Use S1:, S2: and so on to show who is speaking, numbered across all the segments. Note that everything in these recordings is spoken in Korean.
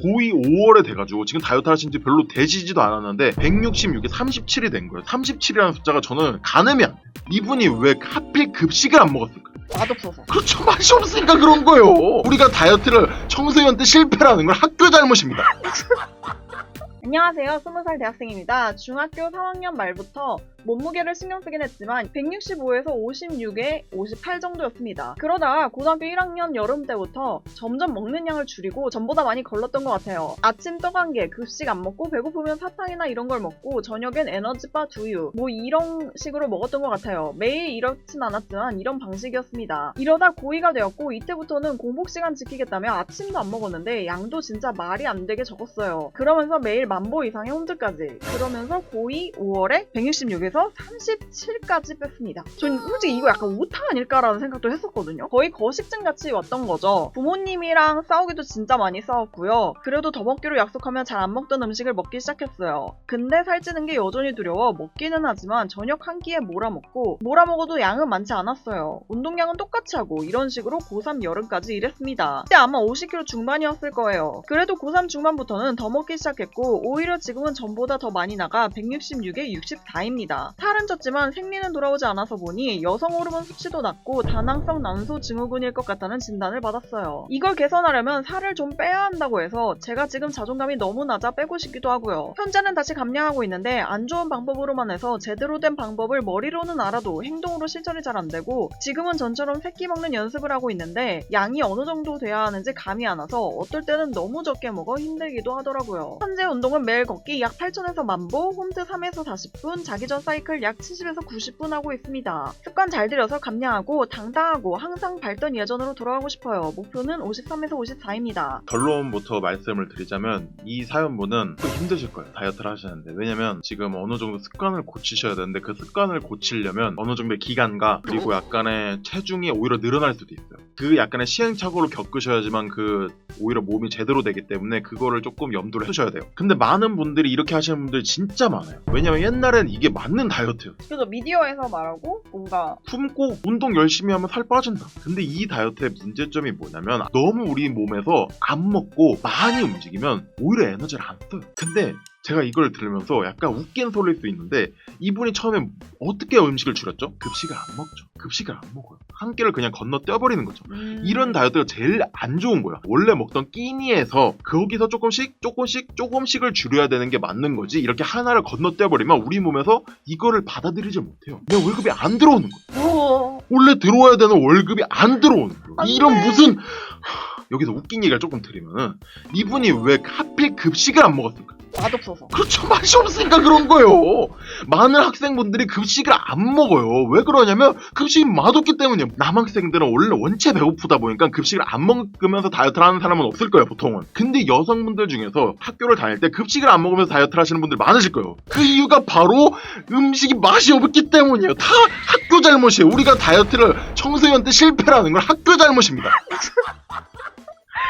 S1: 고2 5월에 돼가지고 지금 다이어트 하신 지 별로 되시지도 않았는데 166에 37이 된 거예요. 37이라는 숫자가 저는 가늠이 안 돼요. 이분이 왜 하필 급식을 안 먹었을까?
S2: 맛없어서.
S1: 그렇죠. 맛이 없으니까 그런 거예요. 우리가 다이어트를 청소년 때 실패라는 걸 학교 잘못입니다.
S2: 안녕하세요. 20살 대학생입니다. 중학교 3학년 말부터 몸무게를 신경 쓰긴 했지만 165에서 56에 58 정도였습니다. 그러다가 고등학교 1학년 여름 때부터 점점 먹는 양을 줄이고 전보다 많이 걸렀던 것 같아요. 아침 떡한 개, 급식 안 먹고 배고프면 사탕이나 이런 걸 먹고 저녁엔 에너지바 두유 뭐 이런 식으로 먹었던 것 같아요. 매일 이렇진 않았지만 이런 방식이었습니다. 이러다 고2가 되었고 이때부터는 공복 시간 지키겠다며 아침도 안 먹었는데 양도 진짜 말이 안 되게 적었어요. 그러면서 매일 만보 이상의 홈트까지. 그러면서 고2 5월에 166에서 37까지 뺐습니다. 전 솔직히 이거 약간 오타 아닐까라는 생각도 했었거든요. 거의 거식증 같이 왔던 거죠. 부모님이랑 싸우기도 진짜 많이 싸웠고요. 그래도 더 먹기로 약속하면 잘 안 먹던 음식을 먹기 시작했어요. 근데 살찌는 게 여전히 두려워 먹기는 하지만 저녁 한 끼에 몰아먹고 몰아먹어도 양은 많지 않았어요. 운동량은 똑같이 하고 이런 식으로 고3 여름까지 일했습니다. 그때 아마 50kg 중반이었을 거예요. 그래도 고3 중반부터는 더 먹기 시작했고 오히려 지금은 전보다 더 많이 나가 166에 64입니다. 살은 쪘지만 생리는 돌아오지 않아서 보니 여성 호르몬 수치도 낮고 다낭성 난소 증후군일 것 같다는 진단을 받았어요. 이걸 개선하려면 살을 좀 빼야 한다고 해서 제가 지금 자존감이 너무 낮아 빼고 싶기도 하고요. 현재는 다시 감량하고 있는데 안 좋은 방법으로만 해서 제대로 된 방법을 머리로는 알아도 행동으로 실천이 잘 안 되고 지금은 전처럼 새끼 먹는 연습을 하고 있는데 양이 어느 정도 돼야 하는지 감이 안 와서 어떨 때는 너무 적게 먹어 힘들기도 하더라고요. 현재 운동은 매일 걷기 약 8천에서 만보, 홈트 3에서 40분, 자기 전 사이 클 약 70에서 90분 하고 있습니다. 습관 잘 들여서 감량하고 당당하고 항상 밟던 예전으로 돌아가고 싶어요. 목표는 53에서 54입니다.
S1: 결론부터 말씀을 드리자면 이 사연분은 좀 힘드실 거예요. 다이어트를 하시는데. 왜냐면 지금 어느 정도 습관을 고치셔야 되는데 그 습관을 고치려면 어느 정도의 기간과 그리고 약간의 체중이 오히려 늘어날 수도 있어요. 그 약간의 시행착오를 겪으셔야지만 그 오히려 몸이 제대로 되기 때문에 그거를 조금 염두를 해두셔야 돼요. 근데 많은 분들이 이렇게 하시는 분들이 진짜 많아요. 왜냐면 옛날엔 이게 맞는 다이어트예요.
S2: 그래서 미디어에서 말하고 뭔가
S1: 품고 운동 열심히 하면 살 빠진다. 근데 이 다이어트의 문제점이 뭐냐면 너무 우리 몸에서 안 먹고 많이 움직이면 오히려 에너지를 안 써요. 근데 제가 이걸 들으면서 약간 웃긴 소리일 수 있는데 이분이 처음에 어떻게 음식을 줄였죠? 급식을 안 먹죠. 급식을 안 먹어요. 한 끼를 그냥 건너 떼버리는 거죠.
S2: 음,
S1: 이런 다이어트가 제일 안 좋은 거야. 원래 먹던 끼니에서 거기서 조금씩 조금씩 조금씩을 줄여야 되는 게 맞는 거지. 이렇게 하나를 건너뛰어 버리면 우리 몸에서 이거를 받아들이지 못해요. 내 월급이 안 들어오는 거야.
S2: 우와.
S1: 원래 들어와야 되는 월급이 안 들어오는 거야.
S2: 안
S1: 이런
S2: 돼.
S1: 무슨 하, 여기서 웃긴 얘기를 조금 드리면은 이분이 왜 하필 급식을 안 먹었을까?
S2: 맛없어서.
S1: 그렇죠. 맛이 없으니까 그런 거예요. 많은 학생분들이 급식을 안 먹어요. 왜 그러냐면 급식이 맛없기 때문이에요. 남학생들은 원래 원체 배고프다 보니까 급식을 안 먹으면서 다이어트를 하는 사람은 없을 거예요, 보통은. 근데 여성분들 중에서 학교를 다닐 때 급식을 안 먹으면서 다이어트를 하시는 분들 많으실 거예요. 그 이유가 바로 음식이 맛이 없기 때문이에요. 다 학교 잘못이에요. 우리가 다이어트를 청소년 때 실패라는 걸 학교 잘못입니다.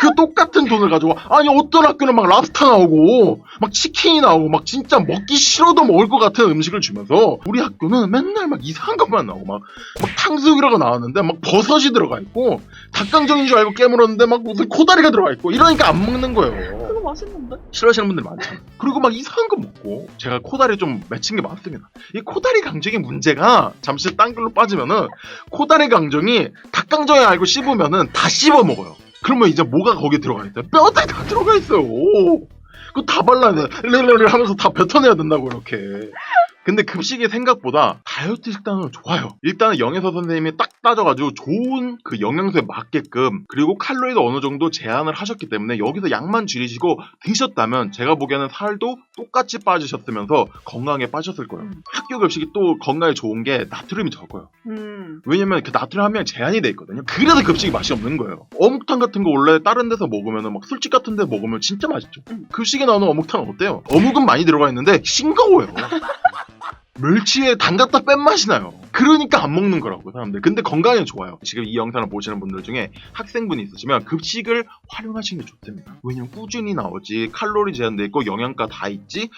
S1: 그 똑같은 돈을 가지고 아니 어떤 학교는 막 랍스타 나오고 막 치킨이 나오고 막 진짜 먹기 싫어도 먹을 것 같은 음식을 주면서 우리 학교는 맨날 막 이상한 것만 나오고 막, 막 탕수육이라고 나왔는데 막 버섯이 들어가 있고 닭강정인 줄 알고 깨물었는데 막 무슨 코다리가 들어가 있고 이러니까 안 먹는 거예요.
S2: 그거 맛있는데?
S1: 싫어하시는 분들 많잖아요. 그리고 막 이상한 거 먹고 제가 코다리 좀 맺힌 게 많습니다. 이 코다리 강정의 문제가 잠시 딴 길로 빠지면은 코다리 강정이 닭강정에 알고 씹으면은 다 씹어 먹어요. 그러면 이제 뭐가 거기 들어가 있어요? 뼈다리 다 들어가 있어요. 그거 다 발라야 돼. 렐렐렐 하면서 다 뱉어내야 된다고 이렇게. 근데 급식이 생각보다 다이어트 식단은 좋아요. 일단은 영애서 선생님이 딱 따져가지고 좋은 그 영양소에 맞게끔 그리고 칼로리도 어느 정도 제한을 하셨기 때문에 여기서 양만 줄이시고 드셨다면 제가 보기에는 살도 똑같이 빠지셨으면서 건강에 빠졌을 거예요.
S2: 음.
S1: 학교 급식이 또 건강에 좋은 게 나트륨이 적어요.
S2: 음.
S1: 왜냐면 그 나트륨 함량이 제한이 돼 있거든요. 그래서 급식이 맛이 없는 거예요. 어묵탕 같은 거 원래 다른 데서 먹으면은 막 술집 같은 데 먹으면 진짜 맛있죠.
S2: 음.
S1: 급식에 나오는 어묵탕은 어때요? 어묵은 많이 들어가 있는데 싱거워요. 멸치에 담갔다 뺀 맛이 나요. 그러니까 안 먹는 거라고 사람들. 근데 건강에 좋아요. 지금 이 영상을 보시는 분들 중에 학생분이 있으시면 급식을 활용하시는 게 좋답니다. 왜냐면 꾸준히 나오지 칼로리 제한돼 있고 영양가 다 있지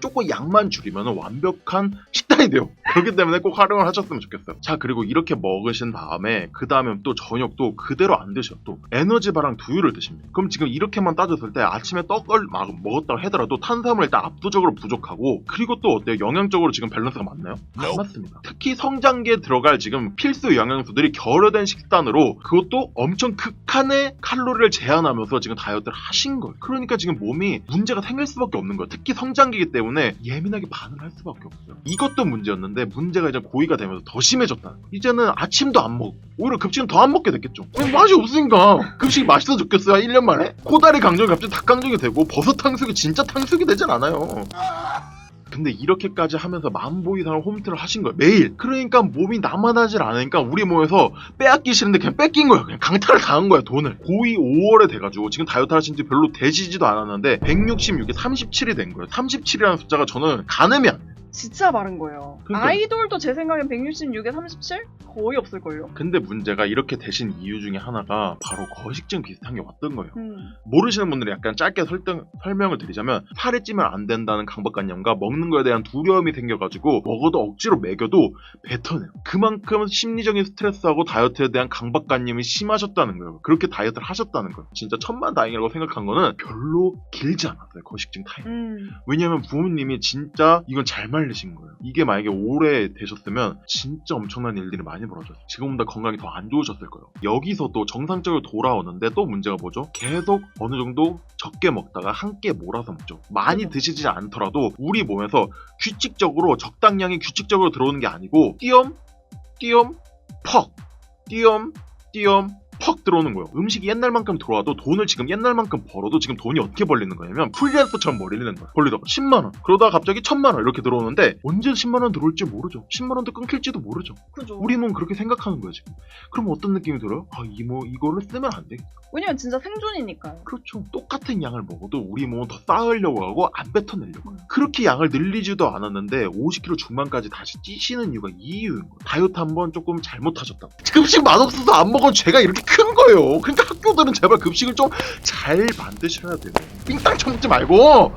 S1: 조금 양만 줄이면 완벽한 식단 살아야 돼요. 그렇기 때문에 꼭 활용을 하셨으면 좋겠어요. 자 그리고 이렇게 먹으신 다음에 그 다음에 또 저녁도 그대로 안 드셔. 또 에너지바랑 두유를 드십니다. 그럼 지금 이렇게만 따졌을 때 아침에 떡을 막 먹었다고 하더라도 탄수화물 일단 압도적으로 부족하고 그리고 또 어때요? 영양적으로 지금 밸런스가 맞나요? 안 맞습니다. 특히 성장기에 들어갈 지금 필수 영양소들이 결여된 식단으로 그것도 엄청 극한의 칼로리를 제한하면서 지금 다이어트를 하신 거예요. 그러니까 지금 몸이 문제가 생길 수밖에 없는 거예요. 특히 성장기이기 때문에 예민하게 반응할 수밖에 없어요. 이것도 문제였는데 문제가 이제 고의가 되면서 더 심해졌다는 거예요. 이제는 아침도 안 먹고 오히려 급식은 더 안 먹게 됐겠죠. 왜 맛이 없으니까 급식이 맛있어 졌겠어요? 1년 만에? 코다리 강정이 갑자기 닭강정이 되고 버섯 탕수육이 진짜 탕수육이 되진 않아요. 근데 이렇게까지 하면서 만보 이상을 홈트를 하신 거예요. 매일. 그러니까 몸이 남아나질 않으니까 우리 몸에서 빼앗기 싫은데 그냥 뺏긴 거예요. 그냥 강탈을 당한 거야 돈을. 고의 5월에 돼가지고 지금 다이어트 하신 지 별로 되지지도 않았는데 166에 37이 된 거예요. 37이라는 숫자가 저는 가늠이 안
S2: 진짜 마른 거예요.
S1: 그러니까요.
S2: 아이돌도 제 생각엔 166에 37? 거의 없을걸요.
S1: 근데 문제가 이렇게 되신 이유 중에 하나가 바로 거식증 비슷한 게 왔던 거예요
S2: 음.
S1: 모르시는 분들이 약간 짧게 설정, 설명을 드리자면 살이 찌면 안 된다는 강박관념과 먹는 거에 대한 두려움이 생겨가지고 먹어도 억지로 먹여도 뱉어내요. 그만큼 심리적인 스트레스하고 다이어트에 대한 강박관념이 심하셨다는 거예요. 그렇게 다이어트를 하셨다는 거예요. 진짜 천만 다행이라고 생각한 거는 별로 길지 않았어요. 거식증 타임.
S2: 음.
S1: 왜냐면 부모님이 진짜 이건 잘 말리신 거예요. 이게 만약에 오래 되셨으면 진짜 엄청난 일들이 많이 벌어졌어요. 지금보다 건강이 더 안 좋으셨을 거예요. 여기서도 정상적으로 돌아오는데 또 문제가 뭐죠? 계속 어느 정도 적게 먹다가 한 끼에 몰아서 먹죠. 많이
S2: 그죠.
S1: 드시지 않더라도 우리 몸에서 규칙적으로 적당량이 규칙적으로 들어오는 게 아니고 띄엄 띄엄 퍽 띄엄 띄엄 퍽 들어오는 거예요. 음식이 옛날만큼 들어와도 돈을 지금 옛날만큼 벌어도 지금 돈이 어떻게 벌리는 거냐면 프리랜서처럼 벌리는 거예요. 벌리다가 10만 원, 그러다가 갑자기 1000만 원 이렇게 들어오는데 언제 10만 원 들어올지 모르죠. 10만 원도 끊길지도 모르죠.
S2: 그죠.
S1: 우리는 그렇게 생각하는 거예요 지금. 그럼 어떤 느낌이 들어요? 아 이모 이거를 쓰면 안 돼.
S2: 왜냐면 진짜 생존이니까요.
S1: 그렇죠. 똑같은 양을 먹어도 우리 몸은 더 쌓으려고 하고 안 뱉어내려고 해요. 그렇게 양을 늘리지도 않았는데 50kg 중반까지 다시 찌시는 이유가 이 이유인 거예요. 다이어트 한번 조금 잘못하셨다고. 급식 맛없어서 안 먹은 죄가 이렇게 큰 거예요. 그러니까 학교들은 제발 급식을 좀 잘 만드셔야 돼요. 삥땅 처먹지 말고.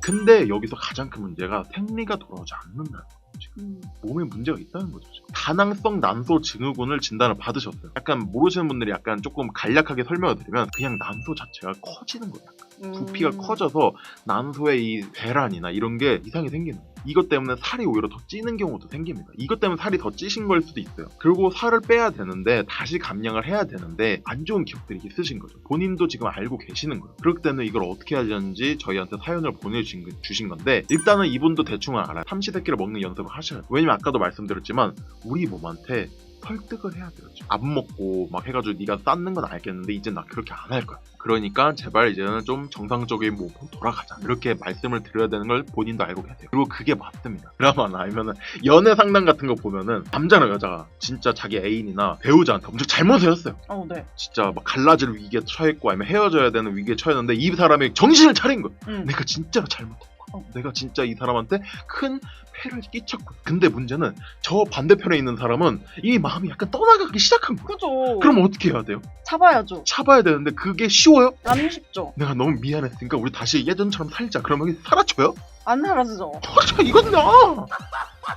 S1: 근데 여기서 가장 큰 문제가 생리가 돌아오지 않는다는 거예요.
S2: 음.
S1: 몸에 문제가 있다는 거죠. 지금. 다낭성 난소 증후군을 진단을 받으셨어요. 약간 모르시는 분들이 약간 조금 간략하게 설명을 드리면 그냥 난소 자체가 커지는 거예요. 부피가
S2: 음.
S1: 커져서 난소의 이 배란이나 이런 게 이상이 생기는 거예요. 이것 때문에 살이 오히려 더 찌는 경우도 생깁니다. 이것 때문에 살이 더 찌신 걸 수도 있어요. 그리고 살을 빼야 되는데 다시 감량을 해야 되는데 안 좋은 기억들이 있으신 거죠. 본인도 지금 알고 계시는 거예요. 그렇기 때문에 이걸 어떻게 해야 되는지 저희한테 사연을 보내주신 거- 주신 건데 일단은 이분도 대충은 알아요. 삼시세끼를 먹는 연습을 하셔야 돼요. 왜냐면 아까도 말씀드렸지만 우리 몸한테 설득을 해야 돼요. 안 먹고 막 해가지고 네가 쌓는 건 알겠는데 이제 나 그렇게 안 할 거야. 그러니까 제발 이제는 좀 정상적인 몸으로 돌아가자. 이렇게 말씀을 드려야 되는 걸 본인도 알고 계세요. 그리고 그게 맞습니다. 드라마나 아니면은 연애 상담 같은 거 보면은 남자나 여자가 진짜 자기 애인이나 배우자한테 엄청 잘못을 했어요.
S2: 어, 네.
S1: 진짜 막 갈라질 위기에 처했고 아니면 헤어져야 되는 위기에 처했는데 이 사람이 정신을 차린 거예요.
S2: 음.
S1: 내가 진짜로 잘못했고
S2: 어.
S1: 내가 진짜 이 사람한테 큰 폐를 끼쳤고 근데 문제는 저 반대편에 있는 사람은 이미 마음이 약간 떠나가기 시작한 거야
S2: 그죠.
S1: 그럼 어떻게 해야 돼요?
S2: 잡아야죠.
S1: 참아야 되는데 그게 쉬워요?
S2: 안 쉽죠.
S1: 내가 너무 미안했으니까 우리 다시 예전처럼 살자 그러면 사라져요?
S2: 안 사라지죠.
S1: 저 이건 나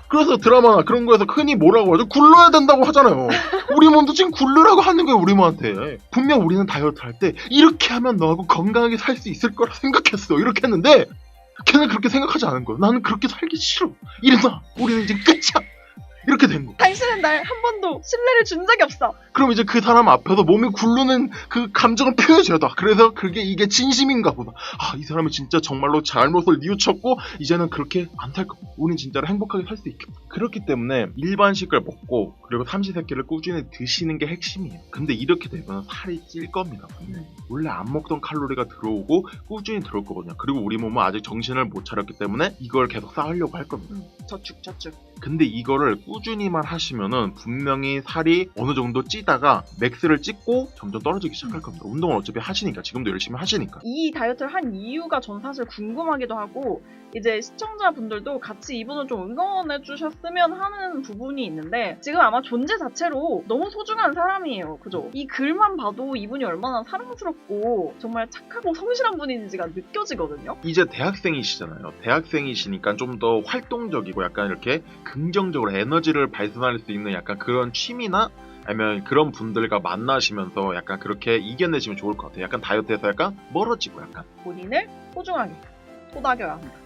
S1: 그래서 드라마나 그런 거에서 흔히 뭐라고 하죠? 굴러야 된다고 하잖아요 우리 몸도 지금 굴르라고 하는 거예요 우리 몸한테 분명 우리는 다이어트 할 때 이렇게 하면 너하고 건강하게 살 수 있을 거라 생각했어 이렇게 했는데 걔는 그렇게 생각하지 않은 거야. 나는 그렇게 살기 싫어. 일어나 우리는 이제 끝이야 이렇게 된 거.
S2: 당신은 날 한 번도 신뢰를 준 적이 없어.
S1: 그럼 이제 그 사람 앞에서 몸이 굴르는 그 감정을 표현해줘야 돼. 그래서 그게 이게 진심인가 보다. 아, 이 사람은 진짜 정말로 잘못을 뉘우쳤고, 이제는 그렇게 안 살 거. 우린 진짜로 행복하게 살 수 있겠다. 그렇기 때문에 일반식을 먹고, 그리고 삼시세끼를 꾸준히 드시는 게 핵심이에요. 근데 이렇게 되면 살이 찔 겁니다. 원래 안 먹던 칼로리가 들어오고, 꾸준히 들어올 거거든요. 그리고 우리 몸은 아직 정신을 못 차렸기 때문에 이걸 계속 쌓으려고 할 겁니다.
S2: 음, 저축, 저축.
S1: 근데 이거를 꾸 준히만 하시면은 분명히 살이 어느 정도 찌다가 맥스를 찍고 점점 떨어지기 시작할 겁니다. 운동을 어차피 하시니까 지금도 열심히 하시니까.
S2: 이 다이어트를 한 이유가 전 사실 궁금하기도 하고 이제 시청자분들도 같이 이분을 좀 응원해 주셨으면 하는 부분이 있는데 지금 아마 존재 자체로 너무 소중한 사람이에요. 그죠? 이 글만 봐도 이분이 얼마나 사랑스럽고 정말 착하고 성실한 분인지가 느껴지거든요.
S1: 이제 대학생이시잖아요. 대학생이시니까 좀 더 활동적이고 약간 이렇게 긍정적으로 에너지 를 발산할 수 있는 약간 그런 취미나 아니면 그런 분들과 만나시면서 약간 그렇게 이겨내시면 좋을 것 같아요. 약간 다이어트에서 약간 멀어지고 약간
S2: 본인을 소중하게 토닥여야 합니다.